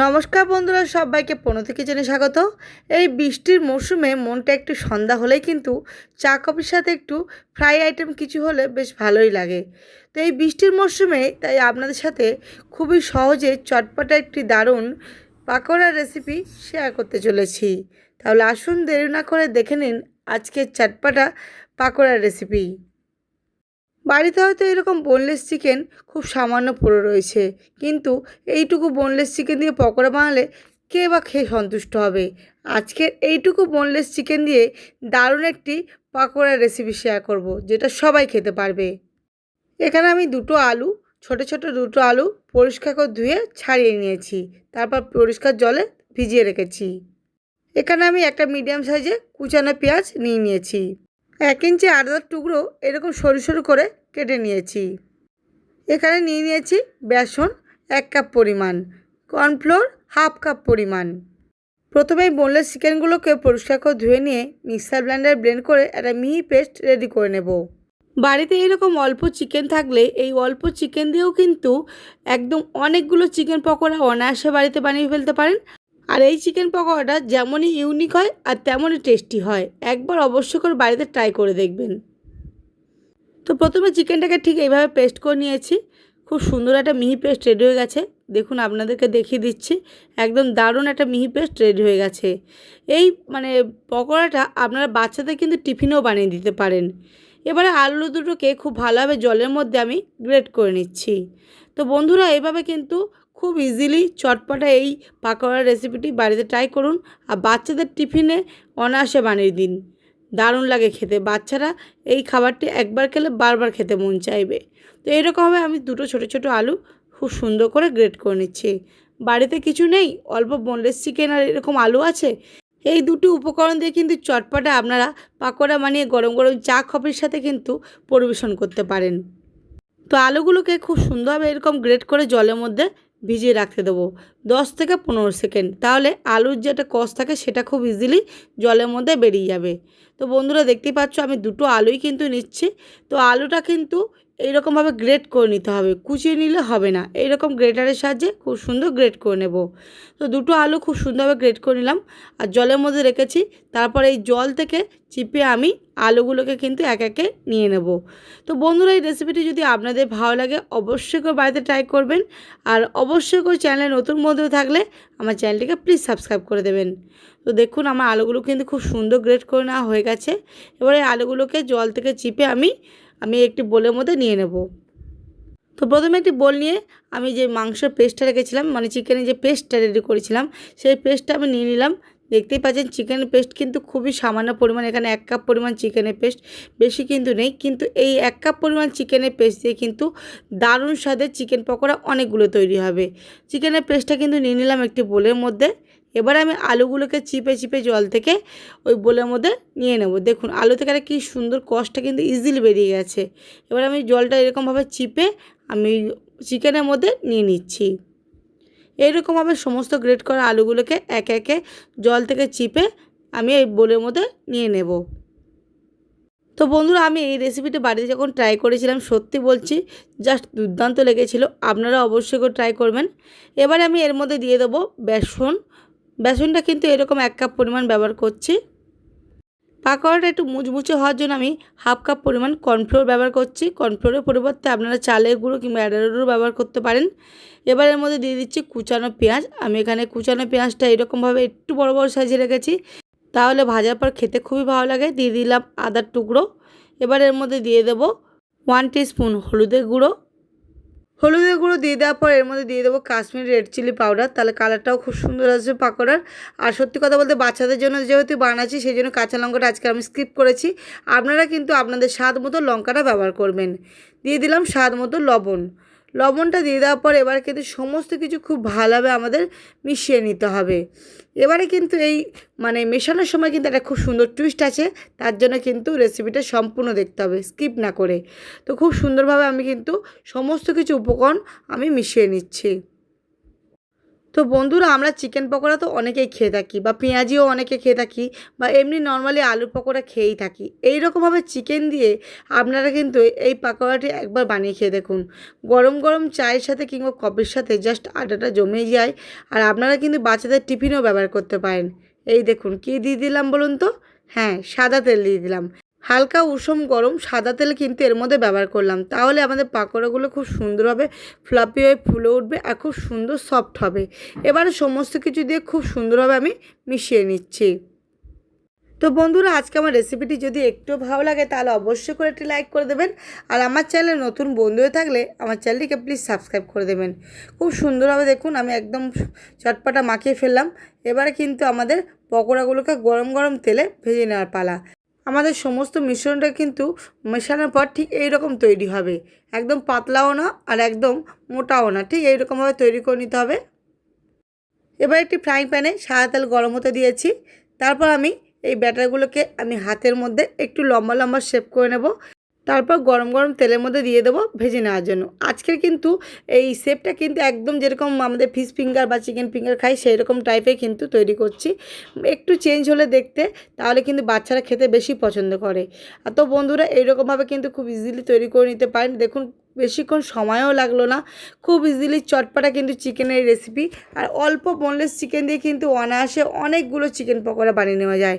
নমস্কার বন্ধুরা, সবাইকে পনেরো কিচেনে স্বাগত। এই বৃষ্টির মরশুমে মনটা একটু সন্ধ্যা হলেই কিন্তু চা কফির সাথে একটু ফ্রাই আইটেম কিছু হলে বেশ ভালোই লাগে। তো এই বৃষ্টির মরশুমে তাই আপনাদের সাথে খুবই সহজে চটপটা একটি দারুণ পাকোড়ার রেসিপি শেয়ার করতে চলেছি। তাহলে আসুন দেরি না করে দেখে নিন আজকের চটপটা পাকোড়ার রেসিপি বাড়িতে হয়তো এরকম বোনলেস চিকেন খুব সামান্য পড়ে রয়েছে। কিন্তু এইটুকু বোনলেস চিকেন দিয়ে পকোড়া বানালে কে বা খেয়ে সন্তুষ্ট হবে? আজকের এইটুকু বোনলেস চিকেন দিয়ে দারুণ একটি পাকোড়ার রেসিপি শেয়ার করব, যেটা সবাই খেতে পারবে। এখানে আমি দুটো আলু, ছোট ছোট দুটো আলু পরিষ্কার করে ধুয়ে ছাড়িয়ে নিয়েছি। তারপর পরিষ্কার জলে ভিজিয়ে রেখেছি। এখানে আমি একটা মিডিয়াম সাইজে কুচানো পেঁয়াজ নিয়ে নিয়েছি। এক ইঞ্চি আদার টুকরো এরকম সরু সরু করে কেটে নিয়েছি। এখানে নিয়ে নিয়েছি বেসন এক কাপ পরিমাণ, কর্নফ্লোর হাফ কাপ পরিমাণ। প্রথমে বোনলেস চিকেনগুলোকে পরিষ্কার করে ধুয়ে নিয়ে মিক্সার ব্লেন্ডারে ব্লেন্ড করে একটা মিহি পেস্ট রেডি করে নেব। বাড়িতে এরকম অল্প চিকেন থাকলে এই অল্প চিকেন দিয়েও কিন্তু একদম অনেকগুলো চিকেন পকোড়া অনায়াসে বাড়িতে বানিয়ে ফেলতে পারেন। আর এই চিকেন পকোড়াটা যেমনই ইউনিক হয় আর তেমনই টেস্টি হয়। একবার অবশ্য করে বাড়িতে ট্রাই করে দেখবেন। তো প্রথমে চিকেনটাকে ঠিক এইভাবে পেস্ট করে নিয়েছি। খুব সুন্দর একটা মিহি পেস্ট রেডি হয়ে গেছে। দেখুন, আপনাদেরকে দেখিয়ে দিচ্ছি। একদম দারুণ একটা মিহি পেস্ট রেডি হয়ে গেছে। এই মানে পকোড়াটা আপনারা বাচ্চাদের কিন্তু টিফিনেও বানিয়ে দিতে পারেন। এবারে আলু দুটোকে খুব ভালোভাবে জলের মধ্যে আমি গ্রেট করে নিচ্ছি। তো বন্ধুরা এইভাবে কিন্তু খুব ইজিলি চটপটা এই পাকোড়ার রেসিপিটি বাড়িতে ট্রাই করুন আর বাচ্চাদের টিফিনে অনায়াসে বানিয়ে দিন। দারুণ লাগে খেতে। বাচ্চারা এই খাবারটি একবার খেলে বারবার খেতে মন চাইবে। তো এইরকমভাবে আমি দুটো ছোট ছোট আলু খুব সুন্দর করে গ্রেট করে নিচ্ছি। বাড়িতে কিছু নেই, অল্প বোনলেস চিকেন আর এরকম আলু আছে। এই দুটো উপকরণ দিয়ে কিন্তু চটপটা আপনারা পাকোড়া বানিয়ে গরম গরম চা কফির সাথে কিন্তু পরিবেশন করতে পারেন। তো আলুগুলোকে খুব সুন্দরভাবে এরকম গ্রেট করে জলের মধ্যে ভিজিয়ে রাখতে দেবো। দশ থেকে পনেরো সেকেন্ড। তাহলে আলুর যেটা কষ থাকে, সেটা খুব ইজিলি জলের মধ্যে বেরিয়ে যাবে। তো বন্ধুরা দেখতে পাচ্ছ, আমি দুটো আলুই কিন্তু নিচ্ছি। তো আলুটা কিন্তু এইরকমভাবে গ্রেট করে নিতে হবে, কুচিয়ে নিলে হবে না। এইরকম গ্রেটারের সাহায্যে খুব সুন্দর গ্রেট করে নেব। তো দুটো আলু খুব সুন্দরভাবে গ্রেট করে নিলাম। আর জলের মধ্যে রেখেছি, তারপর এই জল থেকে চিপে আমি আলুগুলোকে কিন্তু এক একে নিয়ে নেব। তো বন্ধুরা, এই রেসিপিটি যদি আপনাদের ভালো লাগে, অবশ্যই করে বাড়িতে ট্রাই করবেন। আর অবশ্যই করে চ্যানেলে নতুন বন্ধু থাকলে আমার চ্যানেলটিকে প্লিজ সাবস্ক্রাইব করে দেবেন। তো দেখুন, আমার আলুগুলো কিন্তু খুব সুন্দর গ্রেট করে নেওয়া হয়ে গেছে। এবারে আলুগুলোকে জল থেকে চিপে আমি আমি একটি বোলের মধ্যে নিয়ে নেব। তো প্রথমে একটি বোল নিয়ে আমি যে মাংসের পেস্টটা রেখেছিলাম মানে চিকেনের যে পেস্টটা রেডি করেছিলাম, সেই পেস্টটা আমি নিয়ে নিলাম। দেখতেই পাচ্ছেন চিকেনের পেস্ট কিন্তু খুবই সামান্য পরিমাণ, এখানে এক কাপ পরিমাণ চিকেনের পেস্ট বেশি কিন্তু নেই। কিন্তু এই এক কাপ পরিমাণ চিকেনের পেস্ট দিয়ে কিন্তু দারুণ স্বাদের চিকেন পকোড়া অনেকগুলো তৈরি হবে। চিকেনের পেস্টটা কিন্তু নিয়ে নিলাম একটি বোলের মধ্যে। এবার আমি আলুগুলোকে চিপে চিপে জল থেকে ওই বোলের মধ্যে নিয়ে নেব। দেখুন, আলু থেকে একটা কী সুন্দর কষটা কিন্তু ইজিলি বেরিয়ে গেছে। এবার আমি জলটা এরকমভাবে চিপে আমি চিকেনের মধ্যে নিয়ে নিচ্ছি। এইরকমভাবে সমস্ত গ্রেট করা আলুগুলোকে একে একে জল থেকে চিপে আমি এই বোলের মধ্যে নিয়ে নেব। তো বন্ধুরা, আমি এই রেসিপিটা বাড়িতে যখন ট্রাই করেছিলাম, সত্যি বলছি জাস্ট দুর্দান্ত লেগেছিল। আপনারা অবশ্যই করে ট্রাই করবেন। এবারে আমি এর মধ্যে দিয়ে দেবো বেসন বেসনটা কিন্তু এরকম এক কাপ পরিমাণ ব্যবহার করছি। পাকোড়াটা একটু মুচমুচে হওয়ার জন্য আমি হাফ কাপ পরিমাণ কর্নফ্লোর ব্যবহার করছি। কর্নফ্লোরের পরিবর্তে আপনারা চালের গুঁড়ো কিংবা অ্যাডারের গুঁড়ো ব্যবহার করতে পারেন। এবার এর মধ্যে দিয়ে দিচ্ছি কুচানো পেঁয়াজ। আমি এখানে কুচানো পেঁয়াজটা এরকমভাবে একটু বড় বড় সাইজে রেখেছি। তাহলে ভাজার পর খেতে খুবই ভালো লাগে। দিয়ে দিলাম আদার টুকরো। এবার এর মধ্যে দিয়ে দেবো ওয়ান স্পুন হলুদের গুঁড়ো। হলুদের গুঁড়ো দিয়ে দেওয়ার পর এর মধ্যে দিয়ে দেবো কাশ্মীর রেড চিলি পাউডার। তাহলে কালারটাও খুব সুন্দর আসবে পাকোড়ার। আর সত্যি কথা বলতে বাচ্চাদের জন্য যেহেতু বানাচ্ছি, সেই জন্য কাঁচা লঙ্কাটা আজকে আমি স্কিপ করেছি। আপনারা কিন্তু আপনাদের স্বাদ মতো লঙ্কাটা ব্যবহার করবেন। দিয়ে দিলাম স্বাদ মতো লবণ। লবণটা দিয়ে দেওয়ার পর এবার কিন্তু সমস্ত কিছু খুব ভালোভাবে আমাদের মিশিয়ে নিতে হবে। এবারে কিন্তু এই মানে মেশানোর সময় কিন্তু একটা খুব সুন্দর টুইস্ট আছে, তার জন্য কিন্তু রেসিপিটা সম্পূর্ণ দেখতে হবে স্কিপ না করে। তো খুব সুন্দরভাবে আমি কিন্তু সমস্ত কিছু উপকরণ আমি মিশিয়ে নিচ্ছি। তো বন্ধুরা, আমরা চিকেন পকোড়া তো অনেকেই খেয়ে থাকি বা পেঁয়াজিও অনেকে খেয়ে থাকি বা এমনি নর্মালি আলু পকোড়া খেয়েই থাকি। এই রকমভাবে চিকেন দিয়ে আপনারা কিন্তু এই পকোড়াটি একবার বানিয়ে খেয়ে দেখুন। গরম গরম চায়ের সাথে কিংবা কফির সাথে জাস্ট আটাটা জমে যায় আর আপনারা কিন্তু বাচ্চাদের টিফিনও ব্যবহার করতে পারেন। এই দেখুন, কী দিয়ে দিলাম বলুন তো? হ্যাঁ সাদা তেল দিয়ে দিলাম। হালকা উষম গরম সাদা তেল কিন্তু এর মধ্যে ব্যবহার করলাম। তাহলে আমাদের পাকোড়াগুলো খুব সুন্দরভাবে ফ্লাপি হয়ে ফুলে উঠবে আর খুব সুন্দর সফট হবে। এবারে সমস্ত কিছু দিয়ে খুব সুন্দরভাবে আমি মিশিয়ে নিচ্ছি। তো বন্ধুরা, আজকে আমার রেসিপিটি যদি একটু ভালো লাগে, তাহলে অবশ্যই করে একটি লাইক করে দেবেন। আর আমার চ্যানেলে নতুন বন্ধু হয়ে থাকলে আমার চ্যানেলটিকে প্লিজ সাবস্ক্রাইব করে দেবেন। খুব সুন্দরভাবে দেখুন, আমি একদম চটপাটা মাখিয়ে ফেললাম। এবারে কিন্তু আমাদের পকোড়াগুলোকে গরম গরম তেলে ভেজে নেওয়ার পালা। আমাদের সমস্ত মিশ্রণটা কিন্তু মেশানোর পর ঠিক এই রকম তৈরি হবে। একদম পাতলাও না আর একদম মোটাও না। ঠিক এই রকমভাবে তৈরি করে নিতে হবে। এবার একটি ফ্রাইং প্যানে সাদা তেল গরম হতে দিয়েছি। তারপর আমি এই ব্যাটারগুলোকে আমি হাতের মধ্যে একটু লম্বা লম্বা শেপ করে নেব। তারপর গরম গরম তেলের মধ্যে দিয়ে দেবো ভেজে নেওয়ার জন্য। আজকের কিন্তু এই শেপটা কিন্তু একদম যেরকম আমাদের ফিশ ফিঙ্গার বা চিকেন ফিঙ্গার খাই সেই রকম টাইপের কিন্তু তৈরি করছি। একটু চেঞ্জ হলে দেখতে, তাহলে কিন্তু বাচ্চারা খেতে বেশি পছন্দ করে। আর তো বন্ধুরা এইরকমভাবে কিন্তু খুব ইজিলি তৈরি করে নিতে পারেন। দেখুন, বেশিক্ষণ সময়ও লাগল না। খুব ইজিলি চটপাটা কিন্তু চিকেনের রেসিপি আর অল্প বোনলেস চিকেন দিয়ে কিন্তু অনায়াসে অনেকগুলো চিকেন পকোড়া বানিয়ে নেওয়া যায়।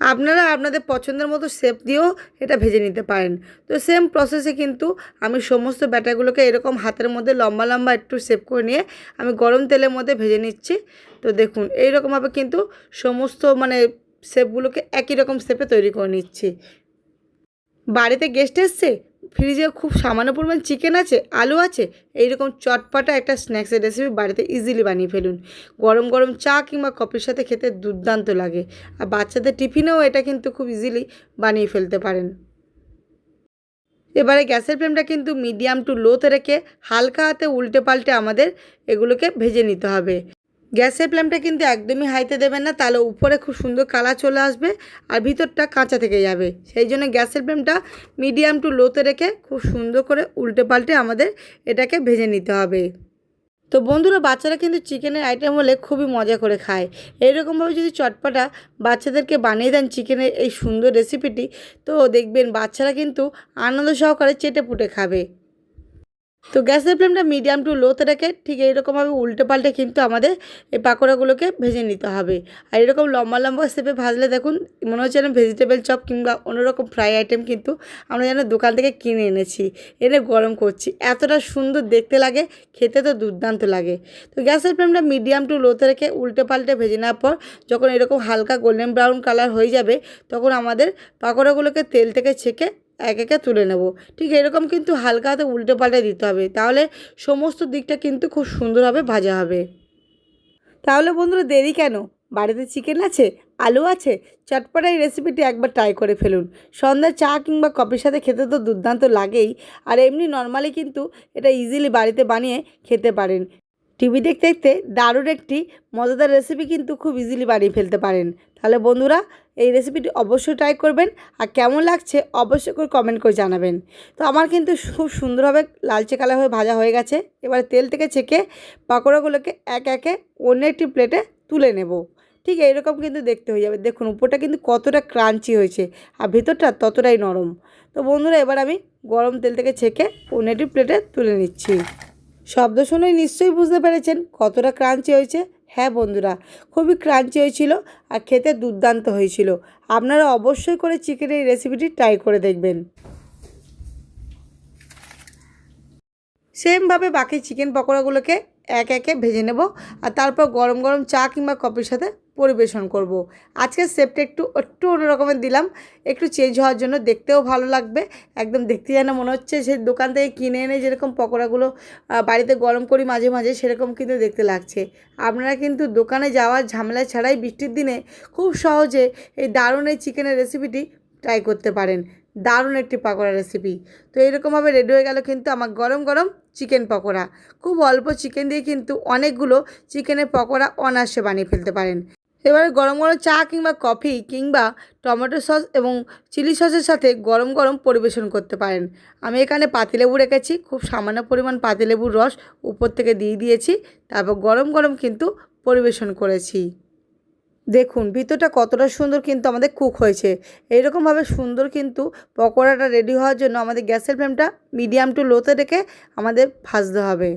আপনারা আপনাদের পছন্দের মতো শেপ দিয়েও এটা ভেজে নিতে পারেন। তো সেম প্রসেসে কিন্তু আমি সমস্ত ব্যাটাগুলোকে এরকম হাতের মধ্যে লম্বা লম্বা একটু শেপ করে নিয়ে আমি গরম তেলের মধ্যে ভেজে নিচ্ছি। তো দেখুন এই রকমভাবে কিন্তু সমস্ত মানে শেপগুলোকে একই রকম শেপে তৈরি করে নিচ্ছি। বাড়িতে গেস্ট এসছে? ফ্রিজে খুব সামান্য পরিমাণ চিকেন আছে, আলু আছে, এইরকম চটপাটা একটা স্ন্যাক্সের রেসিপি বাড়িতে ইজিলি বানিয়ে ফেলুন। গরম গরম চা কিংবা কফির সাথে খেতে দুর্দান্ত লাগে। আর বাচ্চাদের টিফিনেও এটা কিন্তু খুব ইজিলি বানিয়ে ফেলতে পারেন। এবারে গ্যাসের ফ্লেমটা কিন্তু মিডিয়াম টু লোতে রেখে হালকা হাতে উল্টে পাল্টে আমাদের এগুলোকে ভেজে নিতে হবে। গ্যাসের ফ্লেমটা কিন্তু একদমই হাইতে দেবেন না, তাহলে উপরে খুব সুন্দর কালার চলে আসবে আর ভিতরটা কাঁচা থেকে যাবে। সেই জন্য গ্যাসের ফ্লেমটা মিডিয়াম টু লোতে রেখে খুব সুন্দর করে উল্টে পাল্টে আমাদের এটাকে ভেজে নিতে হবে। তো বন্ধুরা, বাচ্চারা কিন্তু চিকেনের আইটেম হলে খুবই মজা করে খায়। এইরকমভাবে যদি চটপাটা বাচ্চাদেরকে বানিয়ে দেন চিকেনের এই সুন্দর রেসিপিটি, তো দেখবেন বাচ্চারা কিন্তু আনন্দ সহকারে চেটে পুটে খাবে। তো গ্যাসের ফ্লেমটা মিডিয়াম টু লোতে রেখে ঠিক এইরকমভাবে উল্টে পাল্টে কিন্তু আমাদের এই পাকোড়াগুলোকে ভেজে নিতে হবে। আর এরকম লম্বা লম্বা শেপে ভাজলে দেখুন, মনে হচ্ছে যেন ভেজিটেবল চপ কিংবা অন্যরকম ফ্রাই আইটেম কিন্তু আমরা যেন দোকান থেকে কিনে এনেছি, এনে গরম করছি। এতটা সুন্দর দেখতে লাগে, খেতে তো দুর্দান্ত লাগে। তো গ্যাসের ফ্লেমটা মিডিয়াম টু লোতে রেখে উল্টে পাল্টে ভেজে নেওয়ার পর যখন এরকম হালকা গোল্ডেন ব্রাউন কালার হয়ে যাবে, তখন আমাদের পাকোড়াগুলোকে তেল থেকে ছেঁকে এক একে তুলে নেব। ঠিক এরকম কিন্তু হালকা হাতে উল্টে পাল্টে দিতে হবে। তাহলে সমস্ত দিকটা কিন্তু খুব সুন্দরভাবে ভাজা হবে। তাহলে বন্ধুরা দেরি কেন? বাড়িতে চিকেন আছে, আলু আছে চটপটা এই রেসিপিটি একবার ট্রাই করে ফেলুন। সন্ধ্যা চা কিংবা কফির সাথে খেতে তো দুর্দান্ত লাগেই। আর এমনি নর্মালি কিন্তু এটা ইজিলি বাড়িতে বানিয়ে খেতে পারেন। টিভি দেখতে দেখতে দারুণ একটি মজাদার রেসিপি কিন্তু খুব ইজিলি বানিয়ে ফেলতে পারেন। তাহলে বন্ধুরা এই রেসিপিটি অবশ্যই ট্রাই করবেন আর কেমন লাগছে অবশ্যই করে কমেন্ট করে জানাবেন। তো আমার কিন্তু খুব সুন্দরভাবে লালচে কালার হয়ে ভাজা হয়ে গেছে। এবার তেল থেকে ছেঁকে পাকোড়াগুলোকে এক একে অন্য একটি প্লেটে তুলে নেব। ঠিক এইরকম কিন্তু দেখতে হয়ে যাবে। দেখুন, উপরটা কিন্তু কতটা ক্রাঞ্চি হয়েছে আর ভেতরটা ততটাই নরম। তো বন্ধুরা, এবার আমি গরম তেল থেকে ছেঁকে অন্য একটি প্লেটে তুলে নিচ্ছি। শব্দ শুনেই নিশ্চয়ই বুঝতে পেরেছেন কতটা ক্রাঞ্চি হয়েছে। হ্যাঁ বন্ধুরা, খুবই ক্রাঞ্চি হয়েছিল আর খেতে দুর্দান্ত হয়েছিল। আপনারা অবশ্যই করে চিকেনের এই রেসিপিটি ট্রাই করে দেখবেন। সেমভাবে বাকি চিকেন পকোড়াগুলোকে এক একে ভেজে নেব আর তারপর গরম গরম চা কিংবা কফির সাথে পরিবেশন করব। আজকের সেপটা একটু একটু অন্যরকমের দিলাম। একটু চেঞ্জ হওয়ার জন্য দেখতেও ভালো লাগবে। একদম দেখতে যেন মনে হচ্ছে সেই দোকান থেকে কিনে এনে যেরকম পকোড়াগুলো বাড়িতে গরম করি মাঝে মাঝে সেরকম কিন্তু দেখতে লাগছে। আপনারা কিন্তু দোকানে যাওয়ার ঝামেলা ছাড়াই বৃষ্টির দিনে খুব সহজে এই দারুণ এই চিকেনের রেসিপিটি ট্রাই করতে পারেন। দারুণ একটি পকোড়া রেসিপি তো এরকমভাবে রেডি হয়ে গেল কিন্তু আমার গরম গরম চিকেন পকোড়া। খুব অল্প চিকেন দিয়ে কিন্তু অনেকগুলো চিকেনের পকোড়া অনায়াসে বানিয়ে ফেলতে পারেন। এবারে গরম গরম চা কিংবা কফি কিংবা টমেটো সস এবং চিলি সসের সাথে গরম গরম পরিবেশন করতে পারেন। আমি এখানে পাতিলেবু রেখেছি, খুব সামান্য পরিমাণ পাতিলেবুর রস উপর থেকে দিয়ে দিয়েছি, তারপর গরম গরম কিন্তু পরিবেশন করেছি। দেখুন, ভিতরটা কতটা সুন্দর কিন্তু আমাদের কুক হয়েছে। এইরকমভাবে সুন্দর কিন্তু পকোড়াটা রেডি হওয়ার জন্য আমাদের গ্যাসের ফ্লেমটা মিডিয়াম টু লোতে রেখে আমাদের ভাজতে হবে।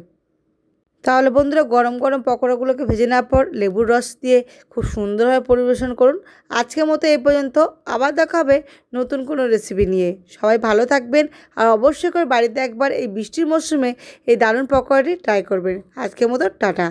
তাহলে বন্ধুরা, গরম গরম পকোড়াগুলোকে ভেজে নেওয়ার পর লেবুর রস দিয়ে খুব সুন্দরভাবে পরিবেশন করুন। আজকের মতো এই পর্যন্ত, আবার দেখা হবে নতুন কোনো রেসিপি নিয়ে। সবাই ভালো থাকবেন আর অবশ্যই করে বাড়িতে একবার এই বৃষ্টির মরশুমে এই দারুণ পকোড়াটি ট্রাই করবেন। আজকের মতো, টাটা।